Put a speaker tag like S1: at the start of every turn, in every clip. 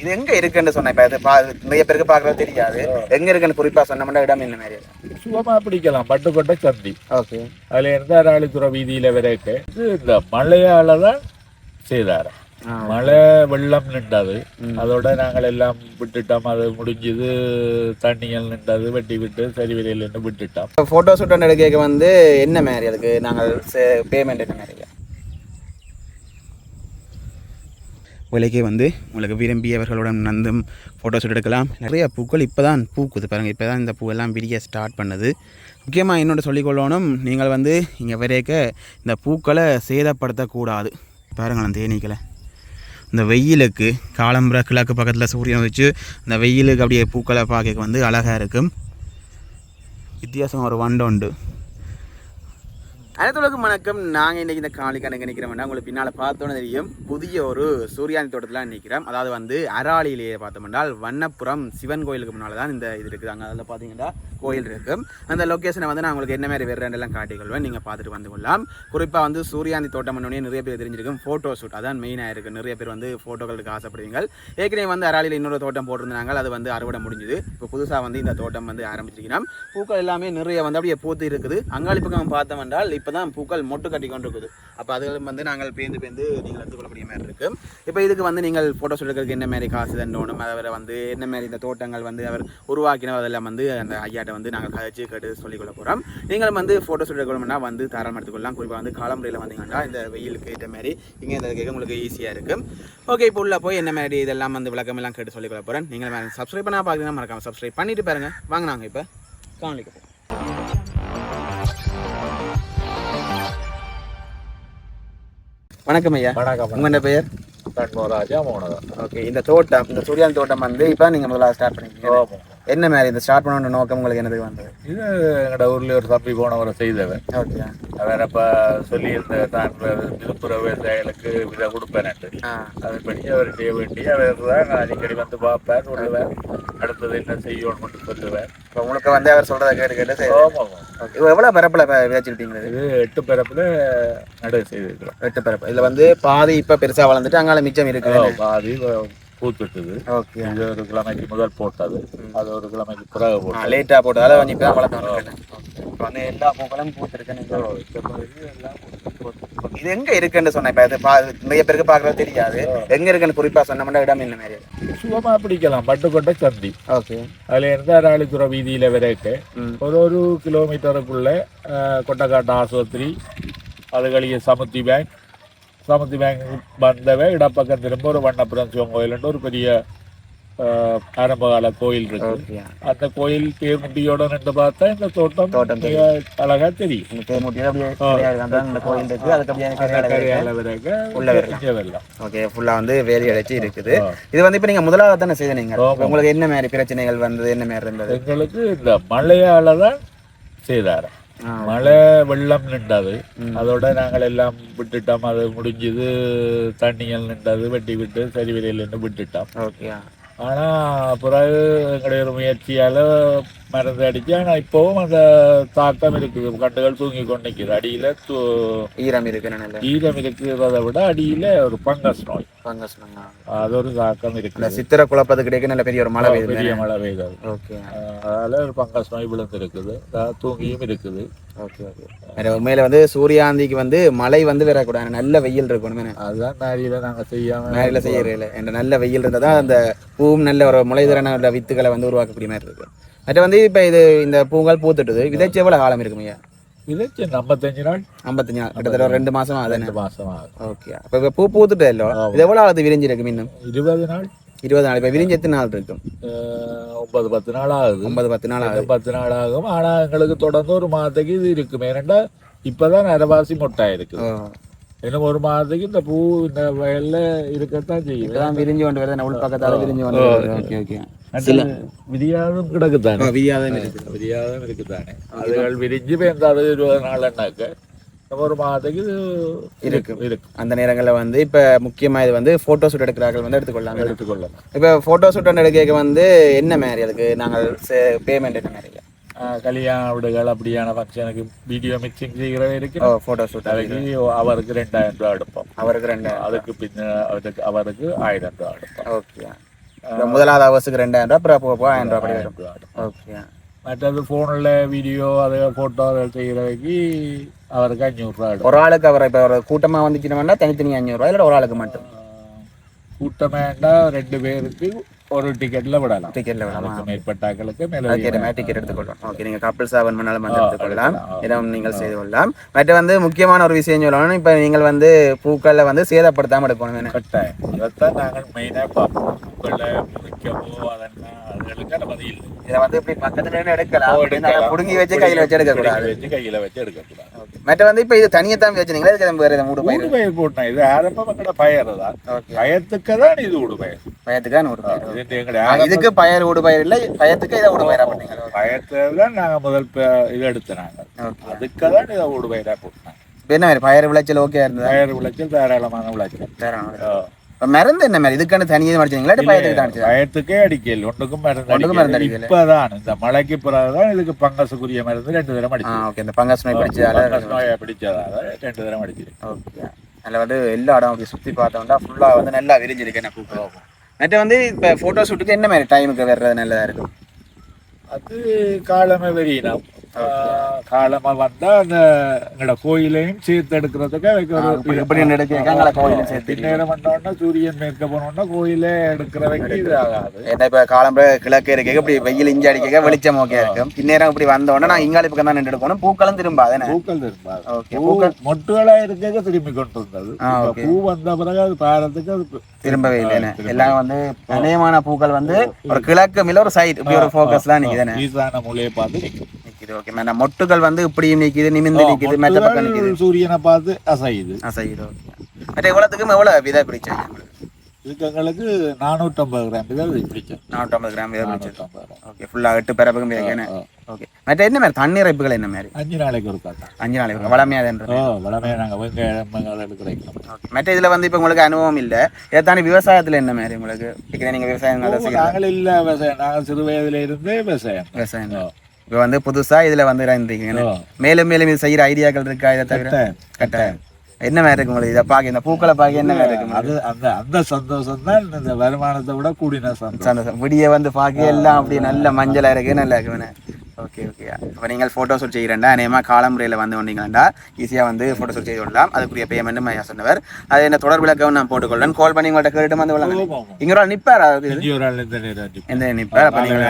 S1: இது எங்க இருக்குன்னு சொன்னேன். இப்ப நிறைய பேருக்கு பார்க்கறது தெரியாது. எங்க இருக்குன்னு குறிப்பா சொன்னோம்னா இடம் என்ன மாதிரி?
S2: சுகமா பிடிக்கலாம். பட்டுக்கோட்டை சந்தி.
S1: ஓகே.
S2: அதுல இருந்து அராளித்துறை வீதியில வரைக்கும் இது இந்த மழையால தான் செய்தாரு. மழை வெள்ளம் நின்றது. அதோட நாங்கள் எல்லாம் விட்டுட்டோம். அது முடிஞ்சது. தண்ணிகள் நின்றது. வெட்டி விட்டு சரி இருந்து விட்டுட்டோம்.
S1: போட்டோ ஷூட் எடுக்க வந்து என்ன மாதிரி அதுக்கு நாங்கள் பேமெண்ட் என்ன மாதிரி? உலகே வந்து உங்களுக்கு விரும்பியவர்களுடன் நந்தும் ஃபோட்டோ ஷூட் எடுக்கலாம். நிறைய பூக்கள் இப்போ தான் பூக்குது பாருங்கள் இப்போ தான் இந்த பூவெல்லாம் விரிய ஸ்டார்ட் பண்ணுது. முக்கியமாக என்னோட சொல்லிக்கொள்ளணும் நீங்கள் வந்து இங்கே வரைக்க இந்த பூக்களை சேதப்படுத்தக்கூடாது. பாருங்களேன் தேனீக்களை. இந்த வெயிலுக்கு காலம்புற கிழக்கு பக்கத்தில் சூரியன் வச்சு இந்த வெயிலுக்கு அப்படியே பூக்களை பார்க்க வந்து அழகாக இருக்கும். வித்தியாசம் ஒரு வண்டு உண்டு. அனைத்துலகம் வணக்கம். நாங்கள் இன்றைக்கி இந்த காணிக்கான நிற்கிறோம்னா உங்களுக்கு பின்னால் பார்த்தோன்னு தெரியும். புதிய ஒரு சூரியானி தோட்டத்தில் நிற்கிறோம் அதாவது வந்து அராளியிலேயே பார்த்தோம்னால் வண்ணப்புறம் சிவன் கோயிலுக்கு முன்னால் தான் இந்த இது இருக்குது. அங்கே அதில் பார்த்தீங்கன்னா கோயில் இருக்கும் அந்த லொக்கேஷனை வந்து நான் உங்களுக்கு என்ன மாதிரி காட்டிக் காட்டிக்கொள்வேன் நீங்கள் பார்த்துட்டு வந்து கொள்ளலாம். குறிப்பாக வந்து சூரியாந்தி தோட்டம் பண்ணோடனே நிறைய பேர் தெரிஞ்சிருக்கும். ஃபோட்டோ ஷூட் அதான் மெயினாக இருக்குது நிறைய பேர் வந்து ஃபோட்டோகளுக்கு ஆசைப்படுவீங்க ஏற்கனவே வந்து அராளியில் இன்னொரு தோட்டம் போட்டிருந்தாங்க. அது வந்து அறுவடை முடிஞ்சுது. இப்போ புதுசாக வந்து இந்த தோட்டம் வந்து ஆரம்பிச்சிருக்கிறோம். பூக்கள் எல்லாமே நிறைய வந்து அப்படியே பூத்து இருக்குது. அங்காளி பக்கம் பார்த்தோம் என்றால் இப்போ தான் பூக்கள் மொட்டு கட்டி கொண்டு இருக்குது அப்போ அதுகளும் வந்து நாங்கள் பேந்து பேந்து நீங்கள் எடுத்துக்கொள்ளக்கூடிய மாதிரி இருக்கு. இப்போ இதுக்கு வந்து நீங்கள் ஃபோட்டோ எடுக்கிறதுக்கு என்ன மாதிரி காசு தண்டணும்? அவரை வந்து என்ன மாதிரி இந்த தோட்டங்கள் வந்து அவர் உருவாக்கினவர் அதெல்லாம் வந்து அந்த ஐயாட்ட வந்து நாங்கள் கதைச்சு கேட்டு சொல்லிக்கொள்ள போகிறோம் நீங்களும் வந்து ஃபோட்டோ எடுக்கணும்னா வந்து தாராளம் எடுத்துக்கொள்ளலாம் குறிப்பாக வந்து காலமுறையில் வந்தீங்கன்னா இந்த வெயிலுக்கு ஏற்ற மாதிரி இங்கே இந்த கேட்க உங்களுக்கு ஈஸியாக இருக்கும் ஓகே இப்போ உள்ள போய் என்ன மாதிரி இதெல்லாம் வந்து விளக்கமெல்லாம் கேட்டு சொல்லிக்கொள்ள போகிறேன் நீங்கள் சப்ஸ்கிரைப் பண்ணால் பார்த்தீங்கன்னா மறக்காமல் சப்ஸ்கிரைப் பண்ணிட்டு பாருங்கள் வாங்க நாங்கள் இப்போ காணொலிக்கு போகிறோம் வணக்கம் ஐயா.
S2: வணக்கம்
S1: உங்களோட பெயர்?
S2: கண்மோராஜா மோனதான்
S1: ஓகே இந்த தோட்டம் இந்த சூரியான் தோட்டம் வந்து இப்போ நீங்கள் முதல்ல ஸ்டார்ட் பண்ணிருக்கீங்க. என்ன மாதிரி இந்த ஸ்டார்ட் பண்ணணுன்ற நோக்கம் உங்களுக்கு என்னது வந்தது?
S2: இது எங்களோட ஊர்ல ஒரு தம்பி போனவரை செய்தவன்.
S1: ஓகே.
S2: அவர் அப்ப சொல்லியிருந்த தான் விழுப்புர விவசாயிகளுக்கு இதை கொடுப்பேன்ட்டு
S1: ஆ.
S2: அதன்படி அவர் செய்ய வேண்டி அவர் தான் அடிக்கடி வந்து பார்ப்பேன் சொல்லுவேன். அடுத்தது என்ன செய்யணும் மட்டும் சொல்லுவேன்.
S1: இப்போ உங்களுக்கு வந்து அவர் சொல்கிறத கேட்டு கேட்டு எவ்வளோ பரப்பில் விதைச்சிருப்பீங்க இது?
S2: எட்டு பிறப்புல நடவு செய்திருக்கிறோம்.
S1: எட்டு பரப்பு இதில் வந்து பாதி இப்போ பெருசாக வளர்ந்துட்டு அங்கால மிச்சம் இருக்குது
S2: பாதி பூத்துட்டுது இது ஒரு கிழமைக்கு முதல் போட்டது. அது ஒரு கிழமைக்கு பிறகு போட்டது.
S1: லேட்டாக போட்டதால கொஞ்சம் இப்போ வளர்த்து இப்போ வந்து எல்லா பூக்களும் பூத்துருக்குன்னு
S2: இந்த பகுதி எல்லாம் பூத்து-
S1: இது எங்க இருக்குன்னு சொன்னேன். இப்போ பா நிறைய பேருக்கு பார்க்கறது தெரியாது. எங்க இருக்குன்னு குறிப்பா சொன்னோம்னா இடம் என்ன மாதிரி.
S2: சுகமா பிடிக்கலாம். பட்டுக்கோட்டை சந்தி.
S1: ஓகே.
S2: அதுல இருந்து அராளித்துறை வீதியில வரைக்கும்
S1: ம்.
S2: ஒரு ஒரு கிலோமீட்டருக்குள்ள கொட்டக்காட்டு ஆஸ்பத்திரி அதுகளிய சமுத்தி பேங்க் சமுத்தி பேங்க் வந்தவ இடப்பக்கம் திரும்ப ஒரு வண்ணபுரம் சிவன் கோயில்னு ஒரு பெரிய அஹ், ஆரம்பகால கோயில் இருக்கு. அந்த கோயில் பேர் முட்டியோட நின்று பார்த்தா இந்த தோட்டம் மிக அழகா தெரியும்.
S1: ஃபுல்லா வந்து வேலி அடைச்சு இருக்குது. இது வந்து இப்போ நீங்க முதலாவது தானே செய்த நீங்க?
S2: ஆமா.
S1: இப்ப உங்களுக்கு என்ன மாதிரி பிரச்சனைகள் வந்தது? என்ன மாதிரி இருந்தது?
S2: எங்களுக்கு இந்த மழையால தான் செய்தாரு.
S1: ஆ.
S2: மழை வெள்ளம் நின்றது. அதோட நாங்கள் எல்லாம் விட்டுட்டோம். அது முடிஞ்சது தண்ணிகள் நின்றது வெட்டி விட்டு சரி விலையில இருந்து விட்டுட்டோம்.
S1: ஓகே.
S2: ஆனா பிறகு எங்களுடைய முயற்சியால மருந்து அடிச்சு ஆனா இப்பவும் அந்த தாக்கம் இருக்குது. கண்டுகள் தூங்கி கொண்டு நிக்குது அடியில
S1: ஈரம் இருக்கு
S2: ஈரம் இருக்கிறத விட அடியில ஒரு பங்கஸ் நோய்.
S1: ஃபங்கஸ்
S2: அது ஒரு தாக்கம்
S1: இந்த
S2: இருக்குது
S1: சித்திர குழப்பத்துக்கு கிடைக்க நல்ல பெரிய ஒரு மழை பெய்யுது
S2: பெரிய மழை பெய்தது.
S1: ஓகே.
S2: அதனால ஒரு பங்கஸ் நோய் விழுந்து இருக்குது தூங்கியும் இருக்குது.
S1: Okay okay. உண்மையில வந்து சூரியாந்திக்கு வந்து மழை வந்து வரக்கூடாது நல்ல வெயில் இருக்கணும்?
S2: அதுதான் நாரியில நாங்க செய்யாம
S1: நேரில் செய்யறதில்ல என்ற நல்ல வெயில் இருந்தால் தான் அந்த பூவும் நல்ல ஒரு முளைதிறன உள்ள வித்துக்களை வந்து உருவாக்கக்கூடிய மாதிரி இருக்கு. மற்ற வந்து இப்போ இது இந்த பூங்கள் பூத்துட்டுது விதைச்சு எவ்வளோ காலம் இருக்கும் ஐயா?
S2: விதைச்சு ஐம்பத்தஞ்சு நாள்?
S1: ஐம்பத்தஞ்சு நாள். கிட்டத்தட்ட ஒரு ரெண்டு மாசம் ஆகுது
S2: ரெண்டு மாசம் ஆகுது.
S1: ஓகே. அப்போ இப்போ பூ பூத்துட்டு இல்லோ இது எவ்வளோ ஆகுது விரிஞ்சிருக்கு இன்னும்?
S2: இருபது நாள்.
S1: இருபது நாள். இப்போ விரிஞ்சு எத்தனை நாள் இருக்கும்?
S2: ஒன்பது பத்து நாள் ஆகுது.
S1: ஒன்பது பத்து நாள் ஆகுது.
S2: பத்து நாள் ஆகும். ஆனா எங்களுக்கு தொடர்ந்து ஒரு மாதத்துக்கு இது இருக்குமே. ஏன்னா இப்பதான் அரைவாசி மொட்டை இருக்குது.
S1: ஓ.
S2: இன்னும் ஒரு மாதத்துக்கு இந்த பூ இந்த வயல்ல இருக்கத்தான் செய்யும்
S1: இப்போதான் விரிஞ்சு கொண்டு வருது உள் பக்கத்தால் விரிஞ்சு கொண்டு வருது. Okay okay. சில
S2: விரியாதும் கிடக்குத்தானே?
S1: விரியாதான் இருக்குது
S2: விரியாதும் இருக்குதானே அதுகள் விரிஞ்சு அது இருபது நாள்னாக்க ஒரு மாதத்துக்கு
S1: இருக்கு.
S2: இருக்கு
S1: அந்த நேரங்களில் வந்து இப்போ முக்கியமாக இது வந்து ஃபோட்டோ ஷூட் எடுக்கிறார்கள் வந்து எடுத்துக்கொள்ளலாம்
S2: எடுத்துக்கொள்ளலாம்.
S1: இப்போ ஃபோட்டோ ஷூட் எடுக்க வந்து என்ன மாதிரி அதுக்கு நாங்கள் பேமெண்ட் என்ன மாதிரி?
S2: கல்யாண வீடுகள் அப்படியான ஃபங்க்ஷனுக்கு வீடியோ மிக்சிங் செய்கிற இருக்கு
S1: ஓ ஃபோட்டோ ஷூட்
S2: அதுக்கு அவருக்கு ரெண்டாயிரம் ரூபா எடுப்போம்
S1: அவருக்கு ரெண்டு
S2: அதுக்கு பின்ன அதுக்கு அவருக்கு ஆயிரம் ரூபா எடுப்போம்
S1: ஓகே முதலாவது அவர்ஸுக்கு ரெண்டாயிரம் ரூபா அப்புறம் போக ஆயிரம் ரூபா அப்படி வரும் ஓகே
S2: மற்றது ஃபோனில் வீடியோ அது ஃபோட்டோ செய்கிறவைக்கு அவருக்கு அஞ்சூறுரூவா
S1: ஒரு ஆளுக்கு அவர் இப்போ ஒரு கூட்டமாக வந்துச்சுன்னா தனித்தனி அஞ்சூறுரூவா இல்லை ஒரு ஆளுக்கு மட்டும்
S2: கூட்டமேண்டா ரெண்டு பேருக்கு ஒரு டிக்கெட்ல விடலாம்.
S1: வேணாமா
S2: அதுக்கு மேற்பட்டாக்களுக்கு மேலே
S1: அதுக்கேற்ற மாதிரி டிக்கெட் எடுத்துக்கொள்ளலாம் ஓகே நீங்கள் கப்பல் சாவன் பண்ணாலும் வந்து எடுத்துக்கொள்ளலாம். இடம் நீங்கள் செய்து கொள்ளலாம். மற்ற வந்து முக்கியமான ஒரு விஷயம் சொல்லணும் இப்போ நீங்கள் வந்து பூக்களை வந்து சேதப்படுத்தாமல் எடுக்கணும்.
S2: கட்டாயம். அதைத்தான் நாங்கள் மெயினாக பார்ப்போம். உங்களை முறிக்கவோ அதெல்லாம் அதுகளுக்கு அனுமதி இல்லை.
S1: இதை வந்து இப்படி பக்கத்துல எடுக்கலாம். புடுங்கி வச்சு கையில் வச்சு எடுக்கக்கூடாது.
S2: வச்சு கையில வச்சு எடுக்கக்கூடாது.
S1: மற்ற வந்து இப்போ இது தனியாக தான் வச்சுனீங்களா இதுக்கு வேறு மூடு பயிர்
S2: ஊடு பயிர் போட்டோம் இது ஆரம்பம் எங்கட பயிர் தான். பயத்துக்கு தான் இது ஊடு பயிர் இது எங்கட
S1: ஆ, இதுக்கு பயர் ஊடு பயிர் இல்லை. பயத்துக்கு இதை ஊடு பயிரா பண்ணீங்க
S2: பயத்தை தான் நாங்கள் முதல் இது எடுத்து நாங்கள் அதுக்கு தான் இதை ஊடு பயிராக
S1: இப்போ என்ன பயர் விளைச்சல் ஓகே இருந்ததா?
S2: பயிர் விளைச்சல் தாராளமான விளைச்சல்.
S1: இப்போ மருந்து என்ன மாதிரி? இதுக்கான தனியாக மடிச்சிங்களா இல்லை பயத்துக்கு தான்?
S2: பயத்துக்கே அடிக்கல. ஒன்றுக்கும் மருந்து
S1: ஒண்ணுக்கும் மருந்து
S2: அடிக்கல. இப்பதான் இந்த மழைக்கு பிறகுதான் இதுக்கு பங்கசுக்குரிய மருந்து ரெண்டு தரம் அடிச்சு.
S1: ஓகே. இந்த பங்கஸ் நோய் படிச்சதால
S2: பங்கஸ் நோயை பிடிச்சதால ரெண்டு தரம் அடிச்சு.
S1: ஓகே. அதில் வந்து எல்லா இடம் அப்படி சுற்றி பார்த்தோம்னா ஃபுல்லாக வந்து நல்லா விரிஞ்சிருக்கு. என்ன பூக்கள் மற்ற வந்து இப்போ ஃபோட்டோ ஷூட்டுக்கு என்ன மாதிரி டைமுக்கு வர்றது நல்லதாக இருக்கும்?
S2: அது காலமே வெறியினம் காலமா வந்தா அந்த எங்கட கோயிலையும் சேர்த்து எடுக்கிறதுக்கு பின்னேரம் பண்ணோம்னா சூரியன் மேற்க போனோம்னா கோயிலே எடுக்கிறவைக்கு இது ஆகாது
S1: ஏன்னா இப்போ காலம்பர கிழக்கு இருக்க இப்படி வெயில் இஞ்சி அடிக்க வெளிச்சம் ஓகே இருக்கும் பின்னேரம் இப்படி வந்த உடனே நான் இங்காளி பக்கம் தான் நின்று எடுக்கணும் பூக்களும் திரும்ப அதனே
S2: பூக்கள் திரும்பாது
S1: பூக்கள்
S2: மொட்டுகளா இருக்க திரும்பி கொண்டு
S1: ஓகே.
S2: பூ வந்த பிறகு அது பாரத்துக்கு அது
S1: திரும்பவே இல்லைன்னு எல்லாம் வந்து அநேகமான பூக்கள் வந்து ஒரு கிழக்கு மேல ஒரு சைடு இப்படி ஒரு ஃபோக்கஸ்லாம் நிக்குதுன்னு
S2: ஈசான மூலையை பார்த்து நிற்கும்
S1: நிக்குது ஓகே மேடம் மொட்டுகள் வந்து இப்படியும் நிக்குது நிமிந்து நிக்குது மெத்த பக்கம்
S2: மொட்டுகள் சூரியனை பார்த்து அசையுது.
S1: சைடு ஓகே மற்ற எவ்வளோத்துக்கும் எவ்வளோ விதை பிடிச்சது
S2: இதுக்கு எங்களுக்கு நானூற்றம்பது கிராம் இதில் பிடிச்சேன்.
S1: நானூற்றம்பது கிராம் விதை பிடிச்சது. ஓகே ஃபுல்லாக எட்டு பிறப்புக்கும் விதைக்கேன்னு
S2: ஆ.
S1: ஓகே மற்ற என்ன மாதிரி தண்ணீர் இறைப்புகள் என்ன மாதிரி?
S2: அஞ்சு நாளைக்கு ஒரு
S1: அஞ்சு நாளைக்கு வளமையாதுன்றது.
S2: ஓ வளமே நாங்கள் வெங்காயம்
S1: மற்ற இதில் வந்து இப்போ உங்களுக்கு அனுபவம் இல்லை. இதை தாண்டி விவசாயத்தில் என்ன மாதிரி உங்களுக்கு? நீங்கள் விவசாயம்
S2: நாங்கள் இல்லை விவசாயம். நாங்கள் சிறு வயதுல இருந்தே விவசாயம்.
S1: விவசாயம். இப்போ வந்து புதுசாக இதில் வந்து
S2: ஓ.
S1: மேலும் மேலும் இது செய்கிற ஐடியாக்கள் இருக்கா? இதை தவிர?
S2: கட்டாயம்.
S1: என்ன மாதிரி இருக்கு உங்களுக்கு இதை பார்க்க? இந்த பூக்களை பார்க்க என்ன மாதிரி இருக்கு
S2: அது அந்த அந்த சந்தோஷம் தான் இந்த வருமானத்தை விட கூடின சந்தோஷம்.
S1: விடிய வந்து பார்க்க எல்லாம் அப்படி நல்ல மஞ்சளா இருக்கு. நல்லா இருக்குண்ணே ஓகே ஓகே அப்போ நீங்கள் ஃபோட்டோ ஷூட் செய்கிறேன்டா. நேமாக காலமுறையில் வந்து வந்தீங்களாண்டா ஈஸியாக வந்து ஃபோட்டோ ஷூட் செய்து கொள்ளலாம். அதுக்குரிய பேமெண்ட்டும் ஐயா சொன்னவர். அது என்ன தொடர் விளக்கவும் நான் போட்டுக்கொள்ளேன் கால் பண்ணி உங்கள்கிட்ட கேட்டு வந்து
S2: ஆமா.
S1: இங்கே ஒரு நிற்பார். எந்த நிற்பார் அப்போ நீங்கள்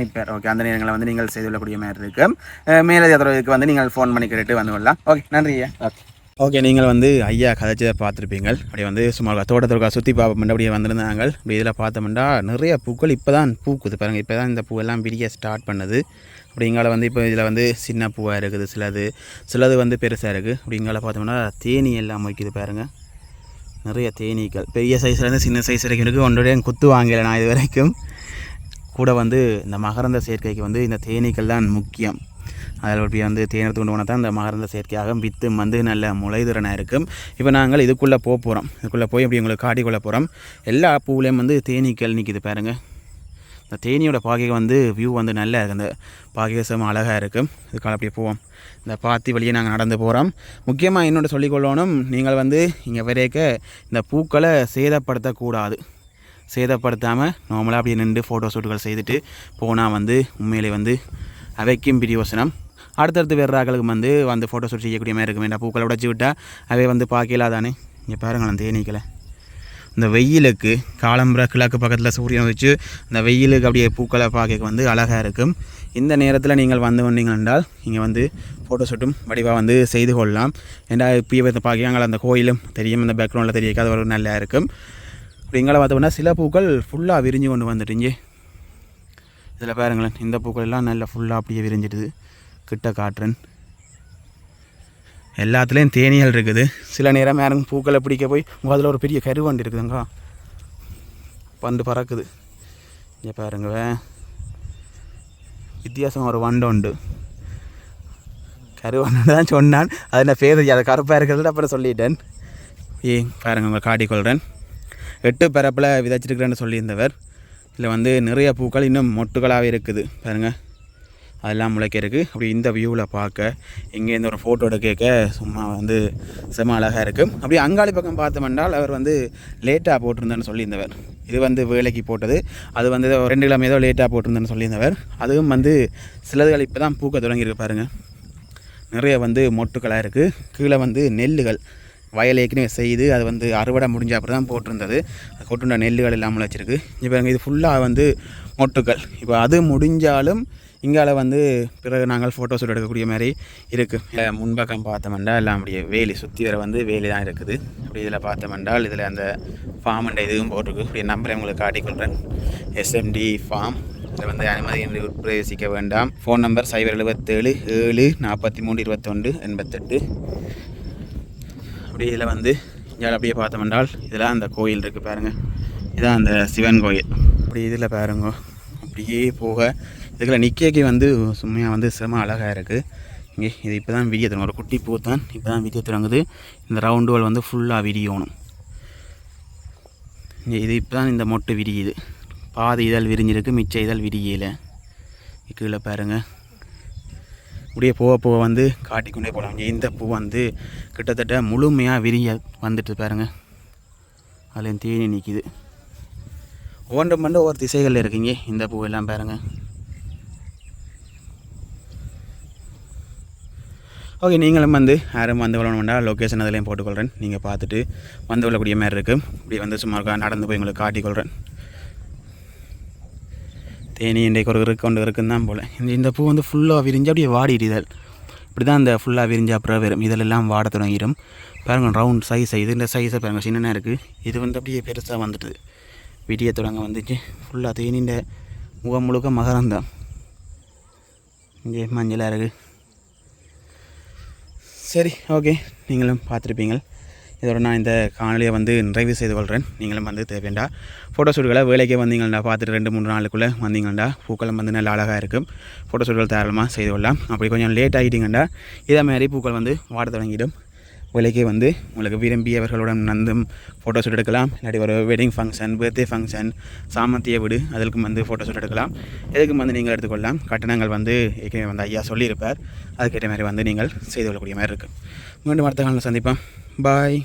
S1: நிற்பார் ஓகே அந்த நேரங்களை வந்து நீங்கள் செய்து கொள்ளக்கூடிய மாதிரி இருக்கு. அஹ் மேலதிக தொடர்புக்கு வந்து நீங்கள் ஃபோன் பண்ணி கேட்டு வந்து கொள்ளலாம். ஓகே நன்றி ஐயா.
S2: ஓகே.
S1: ஓகே நீங்கள் வந்து ஐயா கதைச்சதை பார்த்துருப்பீங்க அப்படியே வந்து சும்மா தோட்டத்திற்கா சுற்றி பார்ப்போம். அப்படியே வந்திருந்தாங்க அப்படி இதில் பார்த்தோம்னா நிறைய பூக்கள் இப்போ தான் பூக்குது. பாருங்கள் இப்போ தான் இந்த பூவெல்லாம் விரிய ஸ்டார்ட் பண்ணுது. அப்படிங்கால வந்து இப்போ இதில் வந்து சின்ன பூவாக இருக்குது சிலது சிலது வந்து பெருசாக இருக்குது. அப்படிங்கால பார்த்தோம்னா தேனி எல்லாம் வைக்குது பாருங்கள் நிறைய தேனீக்கள். பெரிய சைஸ்லேருந்து சின்ன சைஸ் வரைக்கும் இருக்குது. ஒன்றுடைய குத்து வாங்கலை நான் இது வரைக்கும் கூட வந்து இந்த மகரந்த சேர்க்கைக்கு வந்து இந்த தேனீக்கள் தான் முக்கியம். அதில் இப்படி வந்து தேனத்து கொண்டு போனால் தான் இந்த மகரந்த செயற்கையாக வித்து வந்து நல்ல முளைதிறனாக இருக்கும். இப்போ நாங்கள் இதுக்குள்ளே போக போகிறோம். இதுக்குள்ளே போய் இப்படி உங்களுக்கு காட்டிக்கொள்ள போகிறோம். எல்லா பூவிலையும் வந்து தேனீக்கள் நிற்கிது பாருங்கள் இந்த தேனியோட பாகைகள் வந்து வியூ வந்து நல்லா இருக்குது அந்த பாகை அழகாக இருக்கும் இதுக்காக அப்படியே போவோம். இந்த பாத்தி வழியே நாங்கள் நடந்து போகிறோம். முக்கியமாக என்னோட சொல்லிக்கொள்ளணும் நீங்கள் வந்து இங்கே வரைக்க இந்த பூக்களை சேதப்படுத்தக்கூடாது. சேதப்படுத்தாமல் நார்மலாக அப்படியே நின்று ஃபோட்டோ ஷூட்டுகள் செய்துட்டு போனால் வந்து உண்மையிலே வந்து அவைக்கும் பிரியோசனம். அடுத்தடுத்து வேறு வந்து வந்து ஃபோட்டோ ஷூட் செய்யக்கூடிய மாதிரி இருக்கும் வேண்டாம் பூக்களை உடச்சி விட்டால் அவை வந்து பார்க்கலாம் தானே இங்கே பாருங்களேன் தேனீக்களை. இந்த வெயிலுக்கு காலம்புற கிழக்கு பக்கத்தில் சூரியன் வச்சு இந்த வெயிலுக்கு அப்படியே பூக்களை பார்க்க வந்து அழகாக இருக்கும். இந்த நேரத்தில் நீங்கள் வந்து வந்தீங்க என்றால் இங்கே வந்து ஃபோட்டோ ஷூட்டும் வடிவாக வந்து செய்து கொள்ளலாம். ஏன்னா இப்போ பார்க்க அந்த கோயிலும் தெரியும் இந்த பேக்ரவுண்டில் தெரியாது அது ஒரு நல்லா இருக்கும். இப்படி இங்கே பார்த்தோம்னா சில பூக்கள் ஃபுல்லாக விரிஞ்சு கொண்டு வந்துட்டுங்க இதில் பாருங்களேன் இந்த பூக்கள் எல்லாம் நல்லா ஃபுல்லாக அப்படியே விரிஞ்சிடுது. கிட்ட காட்டுறேன். எல்லாத்துலேயும் தேனிகள் இருக்குது. சில நேரம் யாரும் பூக்களை பிடிக்க போய் அதில் ஒரு பெரிய கருவண்டு இருக்குதுங்க. பண்டு பறக்குது. இங்கே பாருங்க. வித்தியாசம் ஒரு வண்டு உண்டு. கருவண்டு தான் சொன்னான். அது நான் பேர்? அதை கருப்பாக இருக்கிறது அப்புறம் சொல்லிட்டேன். ஏ பாருங்க உங்கள் காட்டிக்கொள்கிறேன் எட்டு பரப்பில் விதைச்சிருக்கிறேன்னு சொல்லியிருந்தவர். இதில் வந்து நிறைய பூக்கள் இன்னும் மொட்டுகளாகவே இருக்குது. பாருங்கள் அதெல்லாம் முளைக்க இருக்குது அப்படி இந்த வியூவில் பார்க்க இங்கேருந்து ஒரு ஃபோட்டோ எடுக்க சும்மா வந்து செம அழகாக இருக்குது அப்படி அங்காளி பக்கம் பார்த்தோம்னால் அவர் வந்து லேட்டாக போட்டிருந்தேன்னு சொல்லியிருந்தவர். இது வந்து வேலைக்கு போட்டது. அது வந்து ஏதோ ரெண்டு கிழமை ஏதோ லேட்டாக போட்டிருந்தேன்னு சொல்லியிருந்தவர். அதுவும் வந்து சிலதுகள் இப்போ தான் பூக்க தொடங்கியிருக்கு பாருங்கள் நிறைய வந்து மொட்டுக்களாக இருக்குது கீழே வந்து நெல்லுகள். வயல் ஏற்கனவே செய்து அது வந்து அறுவடை முடிஞ்ச அப்புறம் தான் போட்டிருந்தது. அது கொட்டுண்ட நெல்லுகள் இல்லாமல் வச்சுருக்கு. இப்போ இது ஃபுல்லாக வந்து மொட்டுக்கள். இப்போ அது முடிஞ்சாலும் இங்கால வந்து பிறகு நாங்கள் ஃபோட்டோஸ் எடுக்கக்கூடிய மாதிரி இருக்குது முன்பக்கம் பார்த்தோம்னா எல்லாம் அப்படியே வேலி சுற்றி வர வந்து வேலி தான் இருக்குது. அப்படி இதில் பார்த்தோம்னால் இதில் அந்த ஃபார்ம் இதுவும் போட்டிருக்கு. இப்படி நம்பரை உங்களுக்கு காட்டிக்கொள்கிறேன் எஸ்எம்டி ஃபார்ம் இதில் வந்து அனுமதி பிரவேசிக்க வேண்டாம். ஃபோன் நம்பர் சைபர் எழுபத்தேழு ஏழு நாற்பத்தி மூணு இருபத்தொன்று எண்பத்தெட்டு. அப்படியே இதில் வந்து இங்கே அப்படியே பார்த்தோம்னால் இதில் அந்த கோயில் இருக்குது பாருங்கள் இதான் அந்த சிவன் கோயில். அப்படி இதில் பாருங்க. அப்படியே போக இதுக்குள்ள நிற்கக்கு வந்து சும்மையாக வந்து செம அழகாக இருக்குது இங்கே இது இப்போ தான் விரிய தொடங்கும் ஒரு குட்டி பூ தான் இப்போ தான் விரிய தொடங்குது. இந்த வால் வந்து ஃபுல்லாக விரியணும். இங்கே இது இப்போ தான் இந்த மொட்டு விரியுது. பாதி இதழ் விரிஞ்சிருக்கு மிச்ச இதழ் விரியலை. கீழே பாருங்கள் அப்படியே போக போக வந்து காட்டிக்கொண்டே போகலாம். இந்த பூ வந்து கிட்டத்தட்ட முழுமையாக விரிய வந்துட்டு பாருங்க. அதில் தேனி நிற்கிது ஒவ்வொன்றும் மட்டும் ஒவ்வொரு திசைகளில் இருக்குங்க. இந்த பூ எல்லாம் பாருங்க. ஓகே நீங்களும் வந்து யாரும் வந்து விளணும்னா லொக்கேஷன் அதிலையும் போட்டுக்கொள்கிறேன் நீங்கள் பார்த்துட்டு வந்து விழக்கூடிய மாதிரி இருக்குது இப்படி வந்து சும்மா இருக்கா நடந்து போய் உங்களுக்கு காட்டிக்கொள்கிறேன் தேனி இன்றைக்கு ஒரு இருக்க கொண்டு இருக்குன்னு தான் போல். இந்த இந்த பூ வந்து ஃபுல்லாக விரிஞ்சு அப்படியே வாடிடுதல் இப்படி தான் இந்த ஃபுல்லாக விரிஞ்சு அப்புறம் வரும். இதெல்லாம் வாட தொடங்கிடும். பாருங்கள் ரவுண்ட் சைஸ் இது. இந்த சைஸை பாருங்கள் சின்ன இருக்குது இது வந்து அப்படியே பெருசாக வந்துட்டு விடிய தொடங்க வந்துச்சு. ஃபுல்லாக தேனின்ற முகம் முழுக்க மகரந்தம் இங்கே மஞ்சளாக இருக்குது சரி ஓகே நீங்களும் பார்த்துருப்பீங்க இதோட நான் இந்த காணொலியை வந்து நிறைவு செய்து கொள்கிறேன் நீங்களும் வந்து தேவைண்டா. ஃபோட்டோ ஷூட்டுகளை வேலைக்கே வந்தீங்கள்டா பார்த்துட்டு ரெண்டு மூணு நாளுக்குள்ளே வந்தீங்கள்டா. பூக்களும் வந்து நல்ல அழகாக இருக்கும். ஃபோட்டோ ஷூட்டுகள் தாராளமாக செய்து கொள்ளலாம். அப்படி கொஞ்சம் லேட் ஆகிட்டீங்கண்டா இதே மாதிரி பூக்கள் வந்து வாட தொடங்கிடும். வேலைக்கே வந்து உங்களுக்கு விரும்பியவர்களுடன் நந்தும் ஃபோட்டோ ஷூட் எடுக்கலாம். இல்லாட்டி ஒரு வெட்டிங் ஃபங்க்ஷன் பர்த்டே ஃபங்க்ஷன் சாமத்திய வீடு அதற்கும் வந்து ஃபோட்டோ ஷூட் எடுக்கலாம். எதுக்கும் வந்து நீங்கள் எடுத்துக்கொள்ளலாம். கட்டணங்கள் வந்து ஏற்கனவே வந்து ஐயா சொல்லியிருப்பார். அதுக்கேற்ற மாதிரி வந்து நீங்கள் செய்து கொள்ளக்கூடிய மாதிரி இருக்குது மீண்டும் அடுத்த காலம் சந்திப்பேன் பாய்